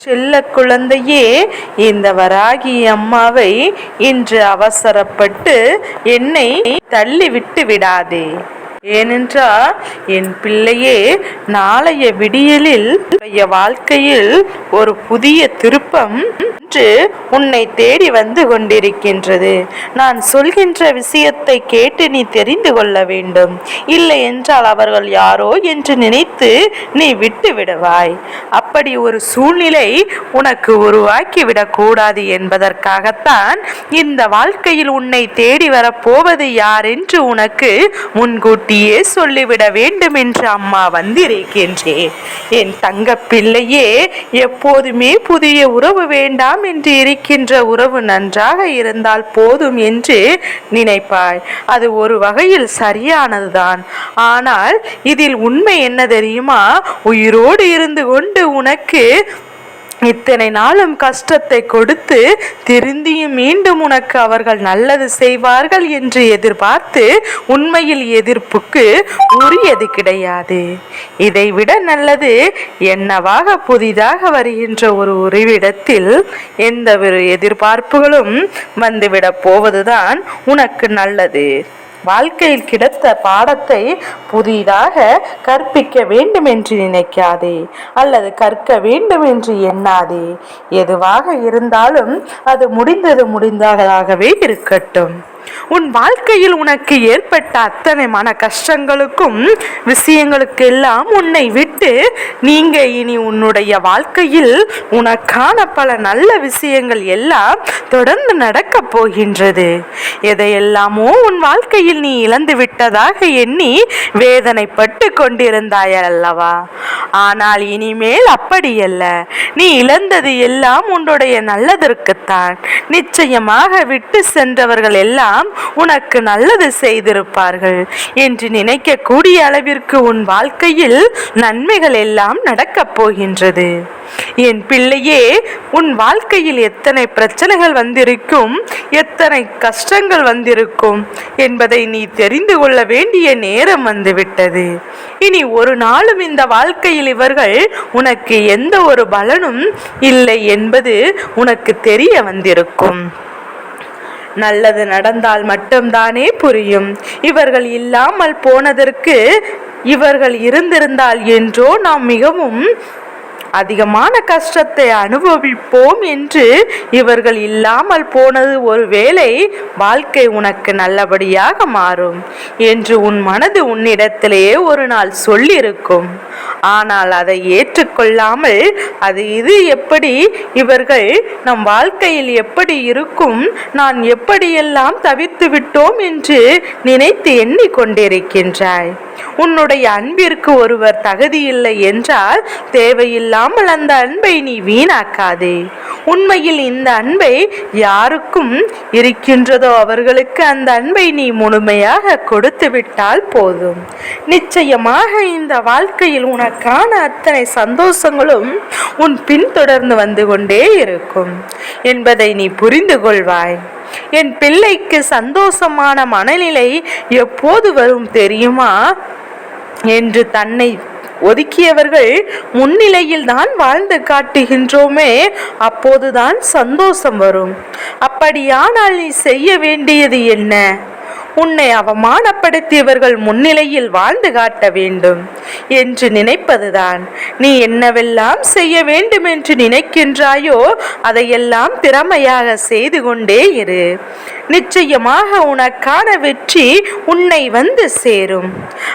செல்ல குழந்தையே இந்த வராகி அம்மாவை இன்று அவசரப்பட்டு என்னை தள்ளிவிட்டு விடாதே. ஏனென்றால் என் பிள்ளையே நாளைய விடியலில் வாழ்க்கையில் ஒரு புதிய திருப்பம் என்று உன்னை தேடி வந்து கொண்டிருக்கின்றது. நான் சொல்கின்ற விஷயத்தை கேட்டு நீ தெரிந்து கொள்ள வேண்டும். இல்லை என்றால் அவர்கள் யாரோ என்று நினைத்து நீ விட்டு விடுவாய். அப்படி ஒரு சூழ்நிலை உனக்கு உருவாக்கி விடக்கூடாது என்பதற்காகத்தான் இந்த வாழ்க்கையில் உன்னை தேடி வரப்போவது யார் என்று உனக்கு முன்கூட்டியே சொல்லிவிட வேண்டும் என்று அம்மா வந்திருக்கின்றேன் என் தங்க பிள்ளையே எப்போதுமே புதிய உறவு வேண்டாம் என்று இருக்கின்ற உறவு நன்றாக இருந்தால் போதும் என்று நினைப்பாய். அது ஒரு வகையில் சரியானதுதான். ஆனால் இதில் உண்மை என்ன தெரியுமா? உயிரோடு இருந்து கொண்டு உனக்கு இத்தனை நாளும் கஷ்டத்தை கொடுத்து திருந்தியும் மீண்டும் உனக்கு அவர்கள் நல்லது செய்வார்கள் என்று எதிர்பார்த்து உண்மையில் எதிர்ப்புக்கு உரியது கிடையாது. இதைவிட நல்லது என்னவாக புதிதாக வருகின்ற ஒரு உறவிடத்தில் எந்த ஒரு எதிர்பார்ப்புகளும் வந்துவிடப் போவதுதான் உனக்கு நல்லது. வாழ்க்கையில் கிடைத்த பாடத்தை புதிதாக கற்பிக்க வேண்டும் என்று நினைக்காதே அல்லது கற்க வேண்டும் என்று எண்ணாதே. எதுவாக இருந்தாலும் அது முடிந்தது முடிந்ததாகவே இருக்கட்டும். உன் வாழ்க்கையில் உனக்கு ஏற்பட்ட அத்தனை மன கஷ்டங்களுக்கும் விஷயங்களுக்கெல்லாம் உன்னை விட்டு நீங்க இனி உன்னுடைய வாழ்க்கையில் உனக்கான பல நல்ல விஷயங்கள் எல்லாம் தொடர்ந்து நடக்கப் போகின்றது. எதையெல்லாமோ உன் வாழ்க்கையில் நீ இழந்து விட்டதாக எண்ணி வேதனைப்பட்டு கொண்டிருந்தாய் அல்லவா ஆனால் இனிமேல் அப்படியல்ல. நீ இழந்தது எல்லாம் உன்னுடைய நல்லதற்குத்தான். நிச்சயமாக விட்டு சென்றவர்கள் எல்லாம் உனக்கு நல்லது செய்திருப்பார்கள் என்று நினைக்கக்கூடிய அளவிற்கு உன் வாழ்க்கையில் நன்மைகள் எல்லாம் நடக்கப் போகின்றது. என் பிள்ளையே உன் வாழ்க்கையில் எத்தனை பிரச்சனைகள் வந்திருக்கும் எத்தனை கஷ்டங்கள் வந்திருக்கும் என்பதை நீ தெரிந்து கொள்ள வேண்டிய நேரம் வந்துவிட்டது. இனி ஒரு நாளும் இந்த வாழ்க்கையில் இவர்கள் உனக்கு எந்த ஒரு பலனும் இல்லை என்பது உனக்கு தெரிய வந்திருக்கும். நல்லது நடந்தால் மட்டும்தானே புரியும். இவர்கள் இல்லாமல் போனதற்கு இவர்கள் இருந்திருந்தால் என்றோ நாம் மிகவும் அதிகமான கஷ்டத்தை அனுபவிப்போம் என்று இவர்கள் இல்லாமல் போனது ஒருவேளை வாழ்க்கை உனக்கு நல்லபடியாக மாறும் என்று உன் மனது உன்னிடத்திலேயே ஒரு நாள் சொல்லியிருக்கும். ஆனால் அதை ஏற்றுக்கொள்ளாமல் அது இது எப்படி இவர்கள் நம் வாழ்க்கையில் எப்படி இருக்கும் நான் எப்படியெல்லாம் தவிர்த்து விட்டோம் என்று நினைத்து எண்ணிக்கொண்டிருக்கின்றாய். உன்னுடைய அன்பிற்கு ஒருவர் தகுதியில்லை என்றால் தேவையில்லாமல் அந்த அன்பை நீ வீணாக்காதே. உண்மையில் இந்த அன்பை யாருக்கும் இருக்கின்றதோ அவர்களுக்கு அந்த அன்பை நீ முழுமையாக கொடுத்து விட்டால் போதும். நிச்சயமாக இந்த வாழ்க்கையில் உனக்கான அத்தனை சந்தோஷங்களும் உன் பின்தொடர்ந்து வந்து கொண்டே இருக்கும். என்பதை நீ புரிந்து கொள்வாய். என் பிள்ளைக்கு சந்தோஷமான மனநிலை எப்போது வரும் தெரியுமா? என்று தன்னை ஒதுக்கியவர்கள் முன்னிலையில் தான் வாழ்ந்து காட்டுகின்றோமே அப்போதுதான் சந்தோஷம் வரும். அப்படியானால் நீ செய்ய வேண்டியது என்ன? உன்னை அவமானப்படுத்தியவர்கள் முன்னிலையில் வாழ்ந்து காட்ட வேண்டும் என்று நினைப்பதுதான். நீ என்னவெல்லாம் செய்ய வேண்டும் என்று நினைக்கின்றாயோ அதையெல்லாம் திறமையாக செய்து கொண்டே இரு. நிச்சயமாக உனக்கான வெற்றி உன்னை வந்து சேரும்.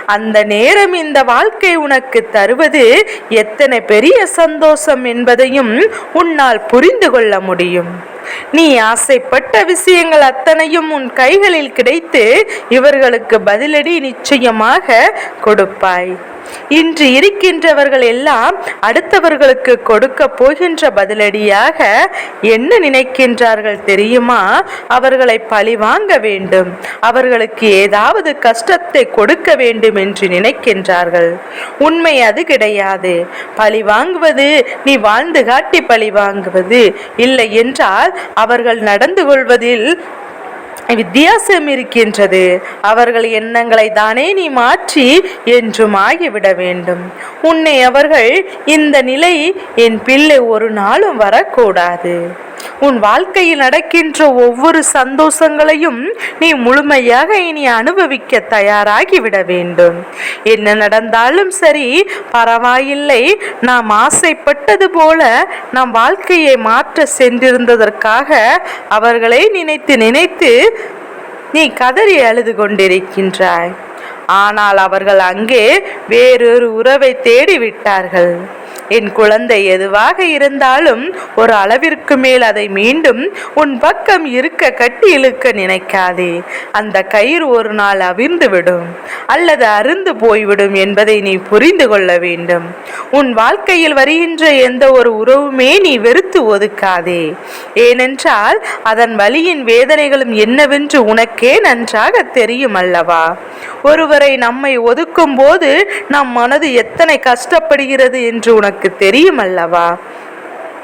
அந்த நேரம் இந்த வாழ்க்கை உனக்கு தருவது எத்தனை பெரிய சந்தோஷம் என்பதையும் உன்னால் புரிந்து கொள்ள முடியும். நீ ஆசைப்பட்ட விஷயங்கள் அத்தனையும் உன் கைகளில் கிடைத்து இவர்களுக்கு பதிலடி நிச்சயமாக கொடுப்பாய். இன்று இருக்கின்றவர்கள் எல்லாம் அடுத்தவர்களுக்கு கொடுக்க போகின்ற பதிலடியாக என்ன நினைக்கின்றார்கள் தெரியுமா? அவர்களை பழி வாங்க வேண்டும். அவர்களுக்கு ஏதாவது கஷ்டத்தை கொடுக்க வேண்டும் என்று நினைக்கின்றார்கள். உண்மை அது கிடையாது. பழி வாங்குவது நீ வாழ்ந்து காட்டி பழி வாங்குவது இல்லை என்றால் அவர்கள் நடந்து கொள்வதில் வித்தியாசம் இருக்கின்றது. அவர்கள் எண்ணங்களை தானே நீ மாற்றி என்றும் ஆகிவிட வேண்டும். உன்னை அவர்கள் இந்த நிலை என் பிள்ளை ஒரு நாளும் வரக்கூடாது. உன் வாழ்க்கையில் நடக்கின்ற ஒவ்வொரு சந்தோஷங்களையும் நீ முழுமையாக இனி அனுபவிக்க தயாராகி விட வேண்டும். என்ன நடந்தாலும் சரி பரவாயில்லை. நாம் ஆசைப்பட்டது போல நம் வாழ்க்கையை மாற்ற சென்றிருந்ததற்காக அவர்களை நினைத்து நினைத்து நீ கதறி அழுது கொண்டிருக்கின்றாய். ஆனால் அவர்கள் அங்கே வேறொரு உறவை தேடி விட்டார்கள் என் குழந்தை எதுவாக இருந்தாலும் ஒரு அளவிற்கு மேல் அதை மீண்டும் உன் பக்கம் இருக்க கட்டி இழுக்க நினைக்காதே. அந்த கயிறு ஒரு நாள் அவிழ்ந்துவிடும் அல்லது அருந்து போய்விடும் என்பதை நீ புரிந்து கொள்ள வேண்டும். உன் வாழ்க்கையில் வருகின்ற எந்த ஒரு உறவுமே நீ வெறுத்து ஒதுக்காதே. ஏனென்றால் அதன் வழியின் வேதனைகளும் என்னவென்று உனக்கே நன்றாக தெரியும் அல்லவா? ஒருவரை நம்மை ஒதுக்கும் போது நம் மனது எத்தனை கஷ்டப்படுகிறது என்று உனக்கு தெரியும் அல்லவா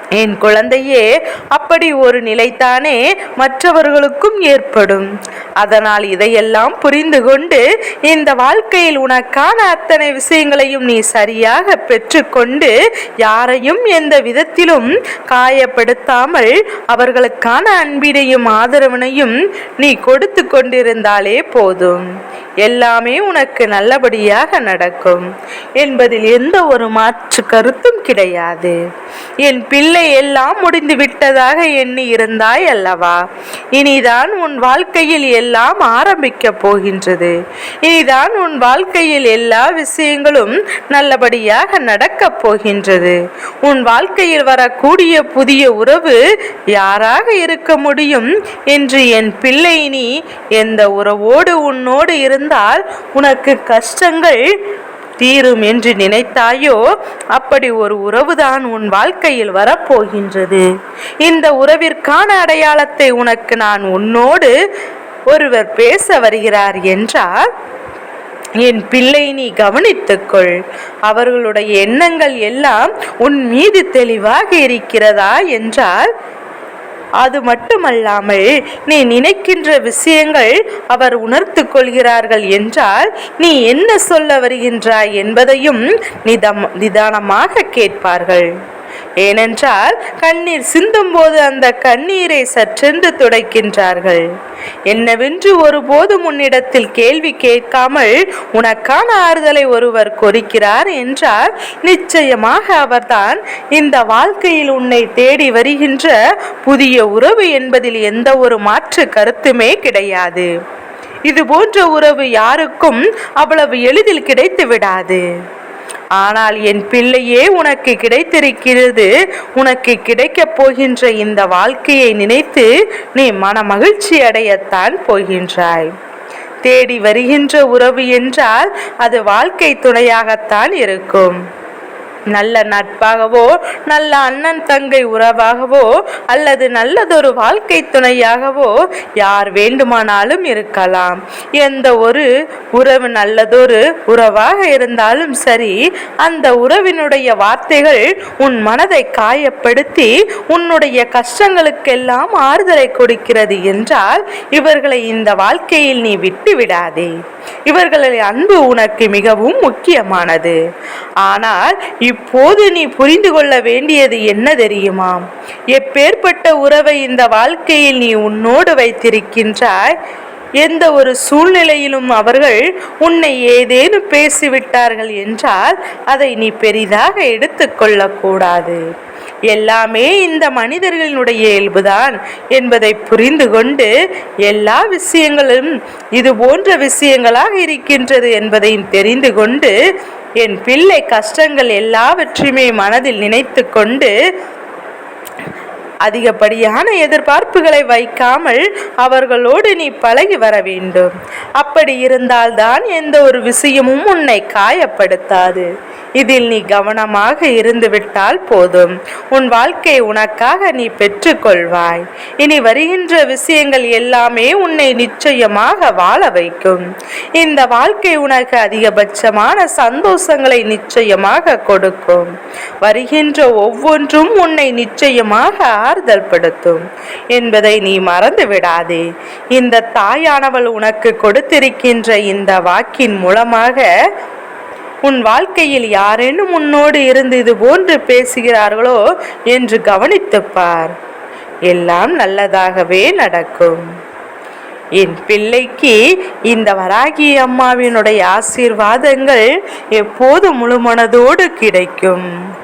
என் குழந்தையே அப்படி ஒரு நிலைத்தானே மற்றவர்களுக்கும் ஏற்படும். அதனால் இதையெல்லாம் புரிந்து கொண்டு இந்த வாழ்க்கையில் உனக்கான அத்தனை விஷயங்களையும் நீ சரியாக பெற்றுக்கொண்டு யாரையும் எந்த விதத்திலும் காயப்படுத்தாமல் அவர்களுக்கான அன்பினையும் ஆதரவினையும் நீ கொடுத்து கொண்டிருந்தாலே போதும். எல்லாமே உனக்கு நல்லபடியாக நடக்கும். என்பதில் எந்த ஒரு மாற்று கருத்தும் கிடையாது. என் பிள்ளை எல்லாம் முடிந்து விட்டதாக எண்ணி இருந்தாய் அல்லவா? இனிதான் உன் வாழ்க்கையில் எல்லாம் ஆரம்பிக்க போகின்றது. இனிதான் உன் வாழ்க்கையில் எல்லா விஷயங்களும் நல்லபடியாக நடக்கப் போகின்றது. உன் வாழ்க்கையில் வரக்கூடிய புதிய உறவு யாராக இருக்க முடியும் என்று என் பிள்ளை நீ எந்த உறவோடு உன்னோடு இருந்தால் உனக்கு கஷ்டங்கள் தீரும் என்று நினைத்தாயோ அப்படி ஒரு உறவுதான் உன் வாழ்க்கையில் வரப்போகின்றது. இந்த உறவிற்கான அடையாளத்தை உனக்கு நான் உன்னோடு ஒருவர் பேச வருகிறார் என்றால் என் பிள்ளை நீ கவனித்துக்கொள். அவர்களுடைய எண்ணங்கள் எல்லாம் உன் மீது தெளிவாக இருக்கிறதா? என்றால் அது மட்டுமல்லாமல் நீ நினைக்கின்ற விஷயங்கள் அவர் உணர்த்து கொள்கிறார்கள் என்றால் நீ என்ன சொல்ல வருகின்றாய் என்பதையும் நிதம் நிதானமாக கேட்பார்கள். ஏனென்றால் கண்ணீர் சிந்தும் போது அந்த கண்ணீரை சற்றென்று துடைக்கின்றார்கள். என்னவென்று ஒருபோதும் உன்னிடத்தில் கேள்வி கேட்காமல் உனக்கான ஆறுதலை ஒருவர் கொறிக்கிறார் என்றால் நிச்சயமாக அவர்தான் இந்த வாழ்க்கையில் உன்னை தேடி வருகின்ற புதிய உறவு என்பதில் எந்த ஒரு மாற்று கருத்துமே கிடையாது. இது போன்ற உறவு யாருக்கும் அவ்வளவு எளிதில் கிடைத்து விடாது ஆனால் என் பிள்ளையே உனக்கு கிடைத்திருக்கிறது. உனக்கு கிடைக்கப் போகின்ற இந்த வாழ்க்கையை நினைத்து நீ மன மகிழ்ச்சி அடையத்தான் போகின்றாய். தேடி வருகின்ற உறவு என்றால் அது வாழ்க்கை துணையாகத்தான் இருக்கும். நல்ல நட்பாகவோ நல்ல அண்ணன் தங்கை உறவாகவோ அல்லது நல்லதொரு வாழ்க்கை துணையாகவோ யார் வேண்டுமானாலும் இருக்கலாம். எந்த ஒரு உறவு நல்லதொரு உறவாக இருந்தாலும் சரி அந்த உறவினுடைய வார்த்தைகள் உன் மனதை காயப்படுத்தி உன்னுடைய கஷ்டங்களுக்கெல்லாம் ஆறுதலை கொடுக்கிறது என்றால் இவர்களை இந்த வாழ்க்கையில் நீ விட்டு விடாதே. இவர்களின் அன்பு உனக்கு மிகவும் முக்கியமானது. ஆனால் இப்போது நீ புரிந்து கொள்ள வேண்டியது என்ன தெரியுமா? எப்பேற்பட்ட உறவை இந்த வாழ்க்கையில் நீ உன்னோடு வைத்திருக்கின்றாய்? எந்த ஒரு சூழ்நிலையிலும் அவர்கள் உன்னை ஏதேனும் பேசிவிட்டார்கள் என்றால் அதை நீ பெரிதாக எடுத்துக்கொள்ளக்கூடாது எல்லாமே இந்த மனிதர்களினுடைய இயல்புதான் என்பதை புரிந்து கொண்டு எல்லா விஷயங்களும் இது போன்ற விஷயங்களாக இருக்கின்றது என்பதையும் தெரிந்து கொண்டு என் பிள்ளை கஷ்டங்கள் எல்லாவற்றையுமே மனதில் நினைத்து கொண்டு அதிகப்படியான எதிர்பார்ப்புகளை வைக்காமல் அவர்களோடு நீ பழகி வர வேண்டும். அப்படி இருந்தால்தான் எந்த ஒரு விஷயமும் உன்னை காயப்படுத்தாது. இதில் நீ கவனமாக இருந்துவிட்டால் போதும். உன் வாழ்க்கை உனக்காக நீ பெற்றுக்கொள்வாய். இனி வருகின்ற விஷயங்கள் எல்லாமே உன்னை நிச்சயமாக வாழ வைக்கும். இந்த வாழ்க்கை உனக்கு அதிகபட்சமான சந்தோஷங்களை நிச்சயமாக கொடுக்கும். வருகின்ற ஒவ்வொன்றும் உன்னை நிச்சயமாக ஆறுதல் படுத்தும் என்பதை நீ மறந்து விடாதே இந்த தாயானவள் உனக்கு கொடுத்திருக்கின்ற இந்த வாக்கின் மூலமாக உன் வாழ்க்கையில் யாரேனும் உன்னோடு இருந்து இது போன்று பேசுகிறார்களோ என்று கவனித்துப் பார் எல்லாம் நல்லதாகவே நடக்கும். என் பிள்ளைக்கு இந்த வராகி அம்மாவினுடைய ஆசீர்வாதங்கள் எப்போது முழுமனதோடு கிடைக்கும்.